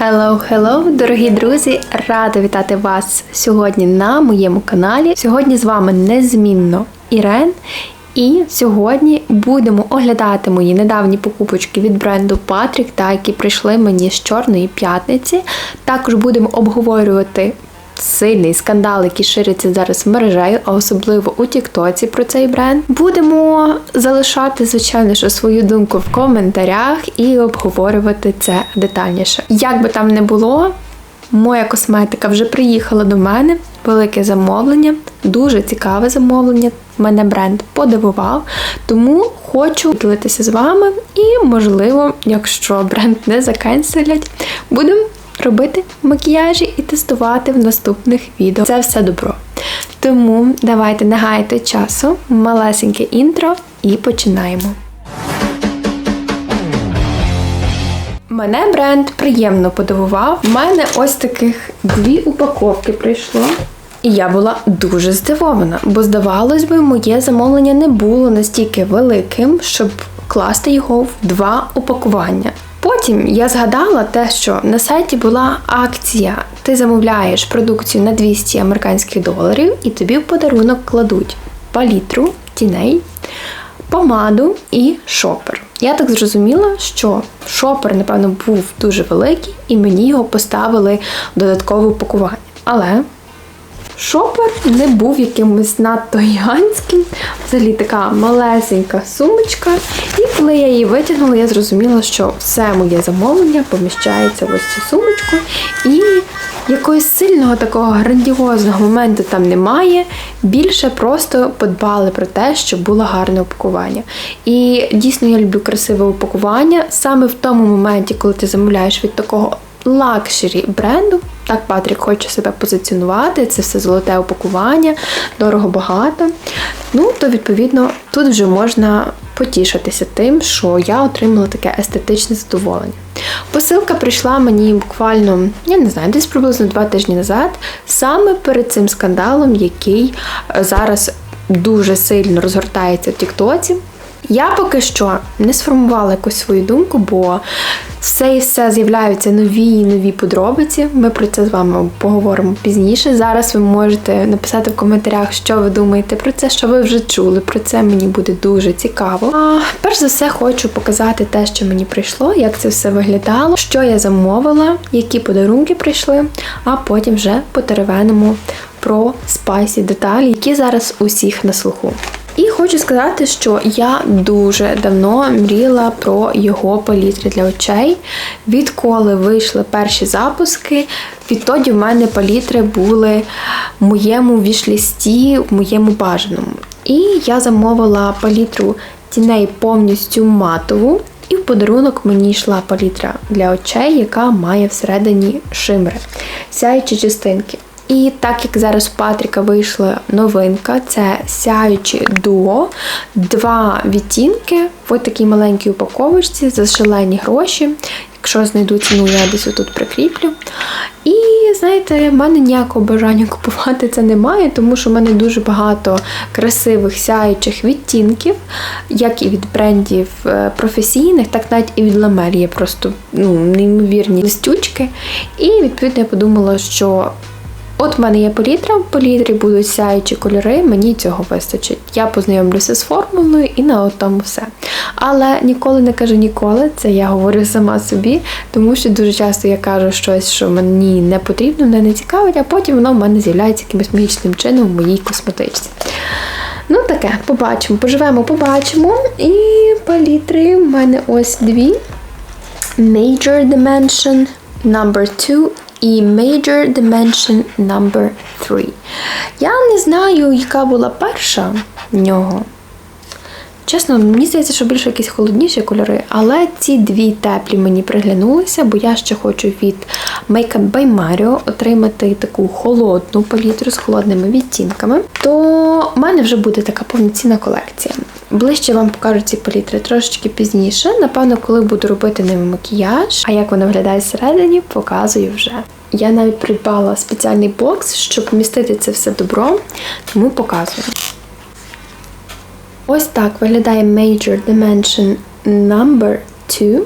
Hello, hello, дорогі друзі! Рада вітати вас сьогодні на моєму каналі. Сьогодні з вами незмінно Ірен. І сьогодні будемо оглядати мої недавні покупочки від бренду Patrick, та які прийшли мені з Чорної п'ятниці. Також будемо обговорювати сильний скандал, який шириться зараз в мережею, а особливо у Тіктоці про цей бренд. Будемо залишати, звичайно, що свою думку в коментарях і обговорювати це детальніше. Як би там не було, моя косметика вже приїхала до мене. Велике замовлення, дуже цікаве замовлення. Мене бренд подивував, тому хочу ділитися з вами. І, можливо, якщо бренд не закенселять, будемо робити макіяжі і тестувати в наступних відео. Це все добро. Тому давайте не гайте часу, малесеньке інтро і починаємо. Мене бренд приємно подивував. У мене ось таких дві упаковки прийшло. І я була дуже здивована, бо, здавалось би, моє замовлення не було настільки великим, щоб класти його в два упакування. Потім я згадала те, що на сайті була акція. Ти замовляєш продукцію на 200 американських доларів, і тобі в подарунок кладуть палітру тіней, помаду і шопер. Я так зрозуміла, що шопер, напевно, був дуже великий, і мені його поставили в додаткове упакування. Але шопер не був якимось надто гігантським. Взагалі така малесенька сумочка. І коли я її витягнула, я зрозуміла, що все моє замовлення поміщається в ось цю сумочку. І якогось сильного такого грандіозного моменту там немає. Більше просто подбали про те, щоб було гарне упакування. І дійсно я люблю красиве упакування саме в тому моменті, коли ти замовляєш від такого лакшері бренду. Так, Патрік хоче себе позиціонувати, це все золоте упакування, дорого багато. Ну, то, відповідно, тут вже можна потішитися тим, що я отримала таке естетичне задоволення. Посилка прийшла мені буквально, я не знаю, десь приблизно два тижні назад, саме перед цим скандалом, який е, зараз дуже сильно розгортається в Тіктоці. Я поки що не сформувала якусь свою думку, бо все і все з'являються нові і нові подробиці. Ми про це з вами поговоримо пізніше. Зараз ви можете написати в коментарях, що ви думаєте про це, що ви вже чули. Про це мені буде дуже цікаво. А перш за все хочу показати те, що мені прийшло, як це все виглядало, що я замовила, які подарунки прийшли, а потім вже потеревенимо про спайсі деталі, які зараз усіх на слуху. І хочу сказати, що я дуже давно мріяла про його палітри для очей. Відколи вийшли перші запуски, відтоді в мене палітри були в моєму вішлісті, в моєму бажаному. І я замовила палітру тіней повністю матову. І в подарунок мені йшла палітра для очей, яка має всередині шимри, сяючі частинки. І так як зараз у Патріка вийшла новинка, це сяючі дуо, два відтінки в такій маленькій упаковочці за шалені гроші. Якщо знайду ціну, я десь отут прикріплю. І знаєте, в мене ніякого бажання купувати це немає, тому що в мене дуже багато красивих сяючих відтінків, як і від брендів е, професійних, так навіть і від Ламель є просто ну, неймовірні листючки. І відповідно я подумала, що От в мене є палітра, в палітрі будуть сяючі кольори, мені цього вистачить. Я познайомлюся з формулою і на тому все. Але ніколи не кажу ніколи, це я говорю сама собі, тому що дуже часто я кажу щось, що мені не потрібно, мене не цікавить, а потім воно в мене з'являється якимось магічним чином в моїй косметичці. Ну, таке, побачимо, поживемо, побачимо. І палітри в мене ось дві. Major Dimension Number 2 і Major Dimension Number 3. Я не знаю, яка була перша в нього. Чесно, мені здається, що більше якісь холодніші кольори, але ці дві теплі мені приглянулися, бо я ще хочу від Makeup by Mario отримати таку холодну палітру з холодними відтінками. То в мене вже буде така повноцінна колекція. Ближче вам покажу ці палітри трошечки пізніше. Напевно, коли буду робити ними макіяж, а як вона виглядає всередині, показую вже. Я навіть придбала спеціальний бокс, щоб вмістити це все добро, тому показую. Ось так виглядає Major Dimension Number 2.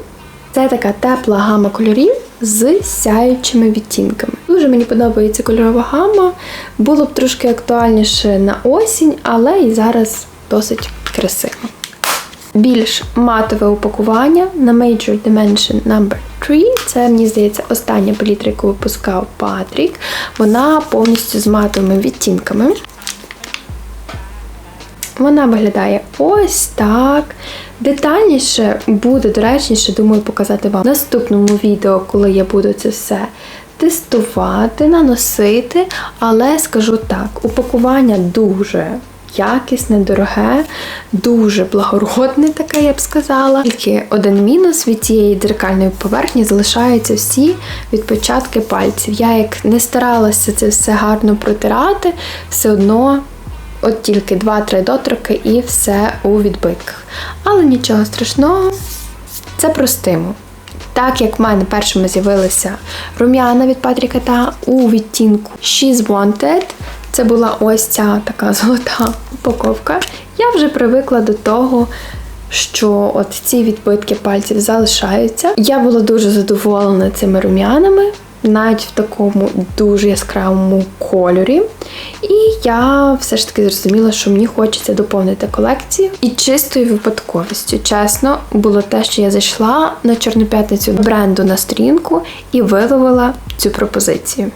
Це така тепла гама кольорів з сяючими відтінками. Дуже мені подобається кольорова гама. Було б трошки актуальніше на осінь, але і зараз досить красиво. Більш матове упакування на Major Dimension No. 3. Це, мені здається, остання палітра, яку випускав Патрік. Вона повністю з матовими відтінками. Вона виглядає ось так. Детальніше буде доречніше, думаю, показати вам в наступному відео, коли я буду це все тестувати, наносити. Але скажу так, упакування дуже якісне, дороге, дуже благородне, таке, я б сказала. Тільки один мінус від цієї дзеркальної поверхні залишаються всі відпечатки пальців. Я як не старалася це все гарно протирати, все одно. От тільки 2-3 доторки і все у відбитках. Але нічого страшного, це простимо. Так як в мене першими з'явилися рум'яна від Патріка та у відтінку She's Wanted, це була ось ця така золота упаковка. Я вже привикла до того, що от ці відбитки пальців залишаються. Я була дуже задоволена цими рум'янами навіть в такому дуже яскравому кольорі. І я все ж таки зрозуміла, що мені хочеться доповнити колекцію. І чистою випадковістю, чесно, було те, що я зайшла на Чорну п'ятницю бренду на сторінку і виловила цю пропозицію.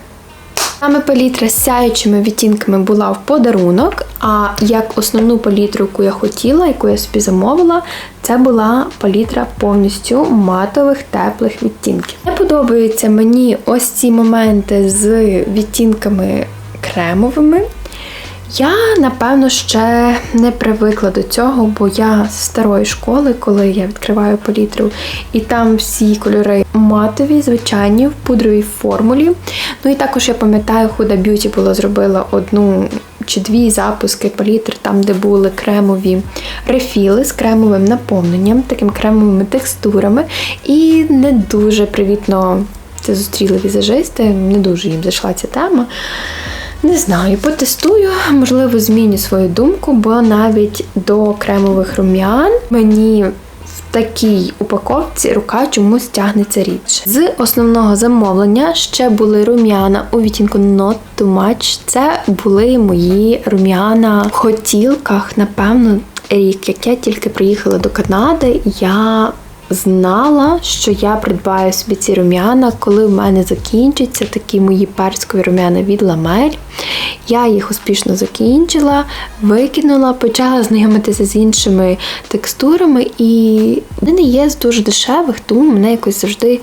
Саме палітра з сяючими відтінками була в подарунок, а як основну палітру, яку я хотіла, яку я собі замовила, це була палітра повністю матових теплих відтінків. Не подобаються мені ось ці моменти з відтінками кремовими. Я, напевно, ще не привикла до цього, бо я з старої школи, коли я відкриваю палітру, і там всі кольори матові, звичайні, в пудровій формулі. Ну і також я пам'ятаю, Huda Beauty була зробила одну чи дві запуски палітр, там, де були кремові рефіли з кремовим наповненням, такими кремовими текстурами. І не дуже привітно це зустріли візажисти, не дуже їм зайшла ця тема. Не знаю, потестую, можливо, зміню свою думку, бо навіть до кремових рум'ян мені в такій упаковці рука чомусь тягнеться рідше. З основного замовлення ще були рум'яна у відтінку Not Too Much. Це були мої рум'яна в хотілках, напевно, рік, як я тільки приїхала до Канади, я знала, що я придбаю собі ці рум'яна, коли в мене закінчаться такі мої перськові рум'яна від ламель. Я їх успішно закінчила, викинула, почала знайомитися з іншими текстурами, і вони є з дуже дешевих, тому мене якось завжди.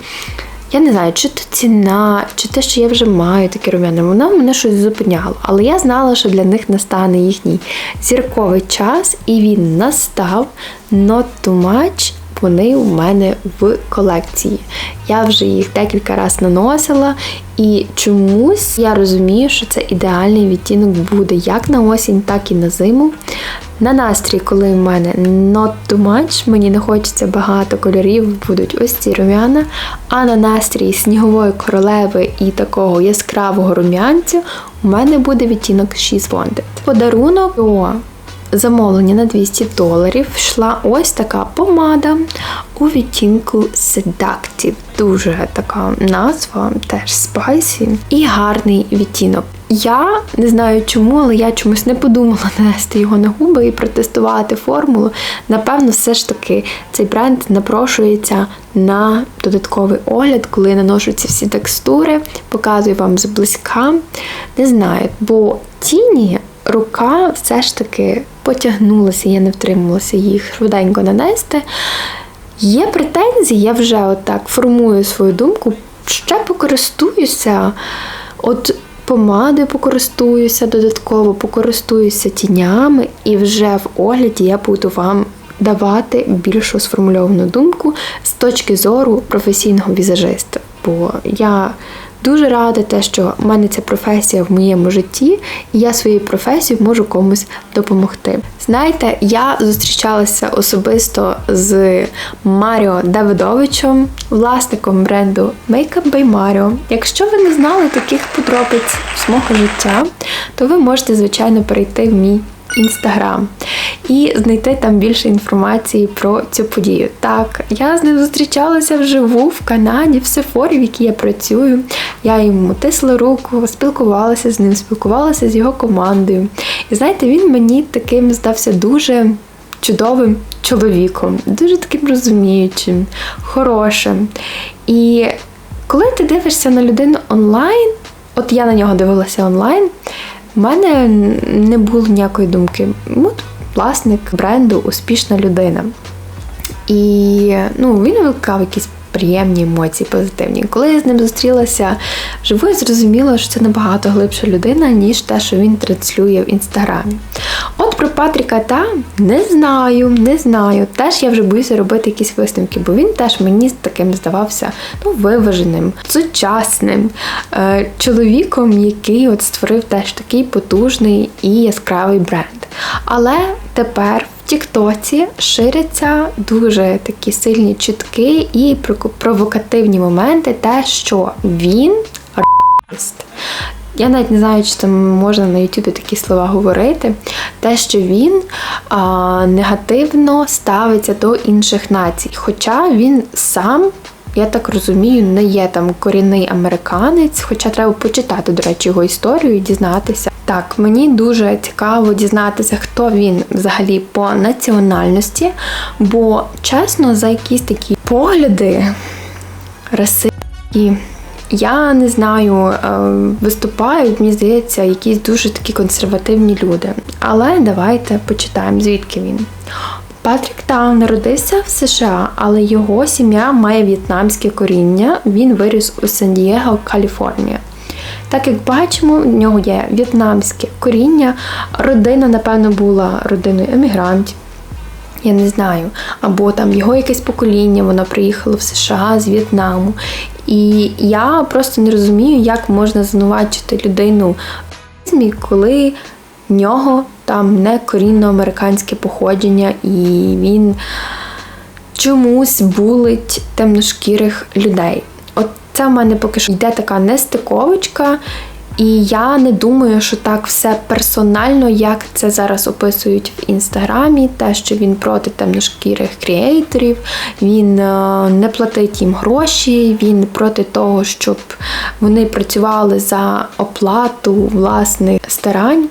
Я не знаю, чи то ціна, чи те, що я вже маю такі рум'яна, воно мене щось зупиняло. Але я знала, що для них настане їхній зірковий час, і він настав not too much вони у мене в колекції. Я вже їх декілька разів наносила, і чомусь я розумію, що це ідеальний відтінок буде як на осінь, так і на зиму. На настрій, коли в мене not too much, мені не хочеться багато кольорів, будуть ось ці рум'яна. А на настрій снігової королеви і такого яскравого рум'янцю у мене буде відтінок She's Wanted. Подарунок замовлення на 200 доларів йшла ось така помада у відтінку Seductive. Дуже така назва, теж спайсі і гарний відтінок. Я не знаю чому, але я чомусь не подумала нанести його на губи і протестувати формулу. Напевно, все ж таки цей бренд напрошується на додатковий огляд, коли я наношу ці всі текстури, показую вам зблизька. Не знаю, бо тіні рука все ж таки потягнулася, я не втрималася їх швиденько нанести. Є претензії, я вже отак формую свою думку, ще покористуюся. От помадою покористуюся додатково, покористуюся тінями, і вже в огляді я буду вам давати більшу сформульовану думку з точки зору професійного візажиста. Бо я Дуже рада те, що в мене ця професія в моєму житті, і я своєю професією можу комусь допомогти. Знаєте, я зустрічалася особисто з Маріо Давидовичем, власником бренду Makeup by Mario. Якщо ви не знали таких подробиць з мого життя, то ви можете, звичайно, перейти в мій інстаграм і знайти там більше інформації про цю подію. Так, я з ним зустрічалася вживу в Канаді, в Сефорі, в якій я працюю. Я йому тисла руку, спілкувалася з ним, спілкувалася з його командою. І знаєте, він мені таким здався дуже чудовим чоловіком, дуже таким розуміючим, хорошим. І коли ти дивишся на людину онлайн, от я на нього дивилася онлайн, в мене не було ніякої думки. От власник бренду, успішна людина. І ну, він викликав якісь приємні емоції, позитивні. Коли я з ним зустрілася вживу, я зрозуміла, що це набагато глибша людина, ніж те, що він транслює в інстаграмі. От про Патріка та не знаю, не знаю. Теж я вже боюся робити якісь висновки, бо він теж мені таким здавався ну, виваженим, сучасним е, чоловіком, який от створив теж такий потужний і яскравий бренд. Але тепер Тіктоці ширяться дуже такі сильні чутки і провокативні моменти, те, що він расист. Я навіть не знаю, чи там можна на Ютубі такі слова говорити. Те, що він а, негативно ставиться до інших націй. Хоча він сам, я так розумію, не є там корінний американець, хоча треба почитати, до речі, його історію і дізнатися. Так, мені дуже цікаво дізнатися, хто він взагалі по національності, бо чесно, за якісь такі погляди расистські, я не знаю, е, виступають, мені здається, якісь дуже такі консервативні люди. Але давайте почитаємо, звідки він. Патрік Таун народився в США, але його сім'я має в'єтнамське коріння. Він виріс у Сан-Дієго, Каліфорнія. Так як бачимо, в нього є в'єтнамське коріння. Родина, напевно, була родиною емігрантів. Я не знаю, або там його якесь покоління, воно приїхало в США з В'єтнаму. І я просто не розумію, як можна звинувачити людину, коли в нього там не корінно американське походження, і він чомусь булить темношкірих людей. Це в мене поки що йде така нестиковочка. І я не думаю, що так все персонально, як це зараз описують в інстаграмі, те, що він проти темношкірих креаторів, він е, не платить їм гроші, він проти того, щоб вони працювали за оплату власних старань.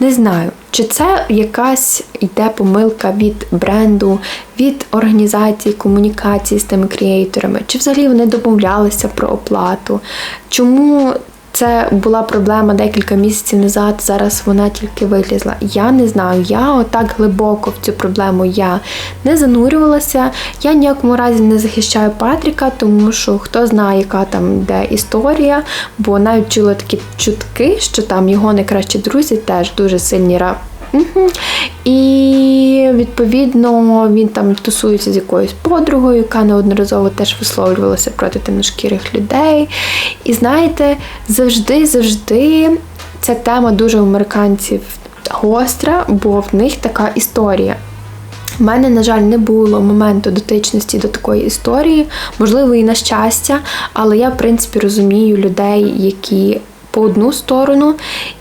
Не знаю, чи це якась йде помилка від бренду, від організації комунікації з тими креаторами, чи взагалі вони домовлялися про оплату? Чому це була проблема декілька місяців назад, зараз вона тільки вилізла. Я не знаю, я отак глибоко в цю проблему я не занурювалася. Я ніякому разі не захищаю Патріка, тому що хто знає, яка там де історія, бо навіть чула такі чутки, що там його найкращі друзі теж дуже сильні рап. І відповідно він там тусується з якоюсь подругою, яка неодноразово теж висловлювалася проти темношкірих людей. І знаєте, завжди-завжди ця тема дуже у американців гостра, бо в них така історія. У мене, на жаль, не було моменту дотичності до такої історії, можливо, і на щастя, але я, в принципі, розумію людей, які по одну сторону.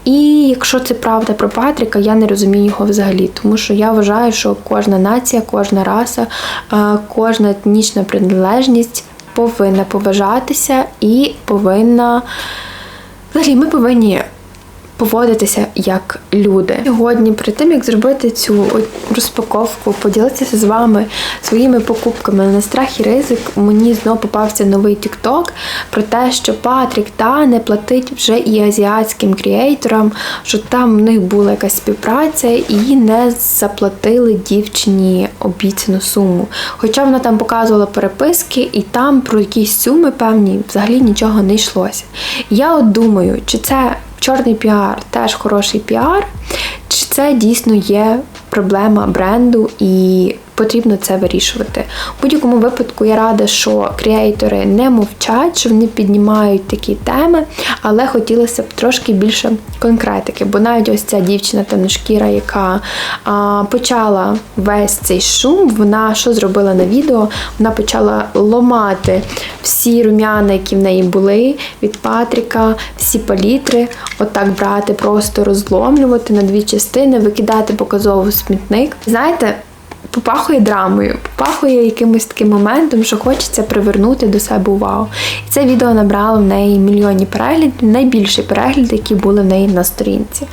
І якщо це правда про Патріка, я не розумію його взагалі, тому що я вважаю, що кожна нація, кожна раса, е, кожна етнічна приналежність повинна поважатися і повинна. Взагалі, ми повинні поводитися як люди. Сьогодні, перед тим як зробити цю розпаковку, поділитися з вами своїми покупками на страх і ризик, мені знову попався новий тікток про те, що Патрік та не платить вже і азіатським кріейторам, що там в них була якась співпраця і не заплатили дівчині обіцяну суму. Хоча вона там показувала переписки, і там про якісь суми певні взагалі нічого не йшлося. Я от думаю, чи це чорний піар теж хороший піар, чи це дійсно є проблема бренду і потрібно це вирішувати. У будь-якому випадку я рада, що креатори не мовчать, що вони піднімають такі теми, але хотілося б трошки більше конкретики. Бо навіть ось ця дівчина темношкіра, яка а, почала весь цей шум, вона що зробила на відео? Вона почала ломати всі рум'яна, які в неї були від Патріка, всі палітри, отак брати, просто розломлювати на дві запчастини викидати показово смітник. Знаєте, попахує драмою, попахує якимось таким моментом, що хочеться привернути до себе увагу. І це відео набрало в неї мільйонні переглядів, найбільші перегляди, які були в неї на сторінці.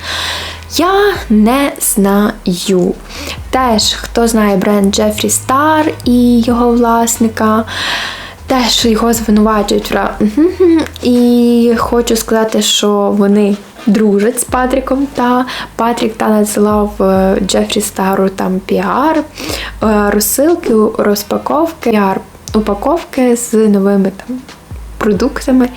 Я не знаю. Теж, хто знає бренд Джефрі Стар і його власника, теж його звинувачують. І хочу сказати, що вони дружать з Патріком та Патрік та надсилав е, Джефрі Стару там піар, е, розсилки, розпаковки, піар упаковки з новими там продуктами.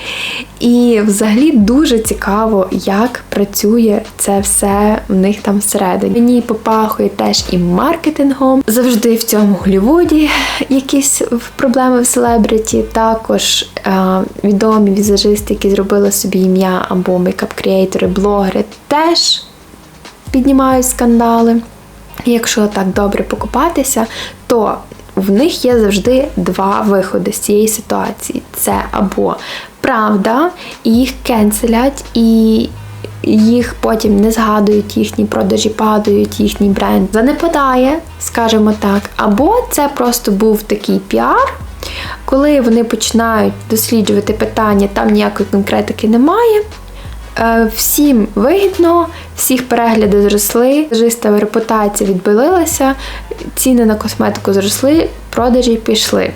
І взагалі дуже цікаво, як працює це все в них там всередині. Мені попахує теж і маркетингом. Завжди в цьому Голлівуді якісь проблеми в селебриті. Також е відомі візажисти, які зробили собі ім'я або мейкап-креатори, блогери, теж піднімають скандали. Якщо так добре покупатися, то в них є завжди два виходи з цієї ситуації: це або правда, і їх кенселять, і їх потім не згадують, їхні продажі падають, їхній бренд занепадає, скажімо так. Або це просто був такий піар. Коли вони починають досліджувати питання, там ніякої конкретики немає. Е, всім вигідно, всіх перегляди зросли, жистова репутація відбилилася, ціни на косметику зросли, продажі пішли.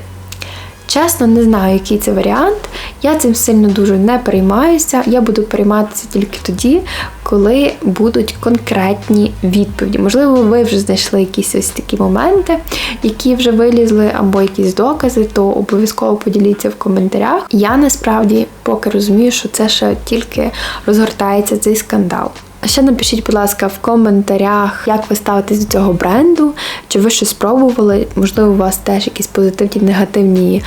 Чесно, не знаю, який це варіант. Я цим сильно дуже не переймаюся. Я буду перейматися тільки тоді, коли будуть конкретні відповіді. Можливо, ви вже знайшли якісь ось такі моменти, які вже вилізли, або якісь докази, то обов'язково поділіться в коментарях. Я насправді поки розумію, що це ще тільки розгортається цей скандал. Ще напишіть, будь ласка, в коментарях, як ви ставитесь до цього бренду, чи ви щось спробували, можливо, у вас теж якісь позитивні, негативні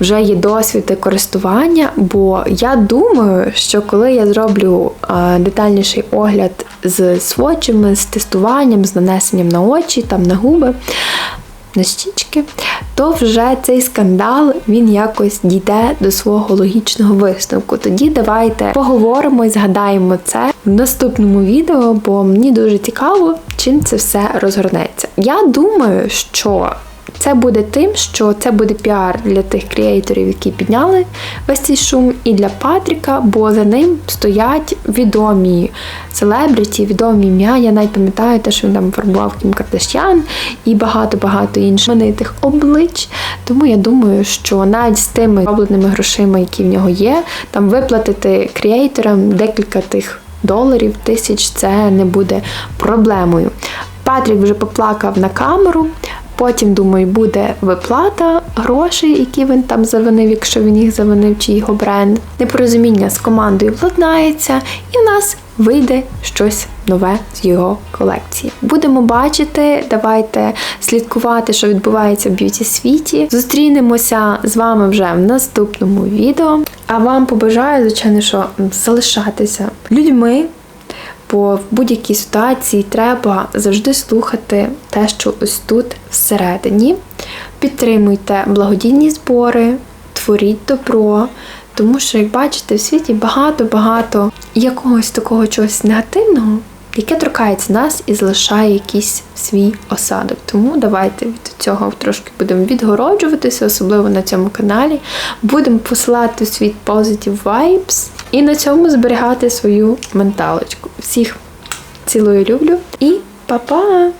вже є досвіди користування. Бо я думаю, що коли я зроблю детальніший огляд з свочами, з тестуванням, з нанесенням на очі, там на губи, на то вже цей скандал він якось дійде до свого логічного висновку. Тоді давайте поговоримо і згадаємо це в наступному відео, бо мені дуже цікаво, чим це все розгорнеться. Я думаю, що це буде тим, що це буде піар для тих креаторів, які підняли весь цей шум, і для Патріка, бо за ним стоять відомі селебриті, відомі ім'я. Я навіть пам'ятаю те, що він там фарбував Кім Кардашян і багато-багато інших манитих облич. Тому я думаю, що навіть з тими робленими грошима, які в нього є, там виплатити креаторам декілька тих доларів, тисяч це не буде проблемою. Патрік вже поплакав на камеру. Потім, думаю, буде виплата грошей, які він там завинив, якщо він їх завинив, чи його бренд. Непорозуміння з командою владнається, і в нас вийде щось нове з його колекції. Будемо бачити, давайте слідкувати, що відбувається в б'юті світі. Зустрінемося з вами вже в наступному відео. А вам побажаю, звичайно, що залишатися людьми. Бо в будь-якій ситуації треба завжди слухати те, що ось тут всередині. Підтримуйте благодійні збори, творіть добро, тому що, як бачите, в світі багато-багато якогось такого чогось негативного, яке торкається нас і залишає якийсь свій осадок. Тому давайте від цього трошки будемо відгороджуватися, особливо на цьому каналі. Будемо посилати у світ Positive Vibes і на цьому зберігати свою менталочку. Всіх цілую люблю і па-па!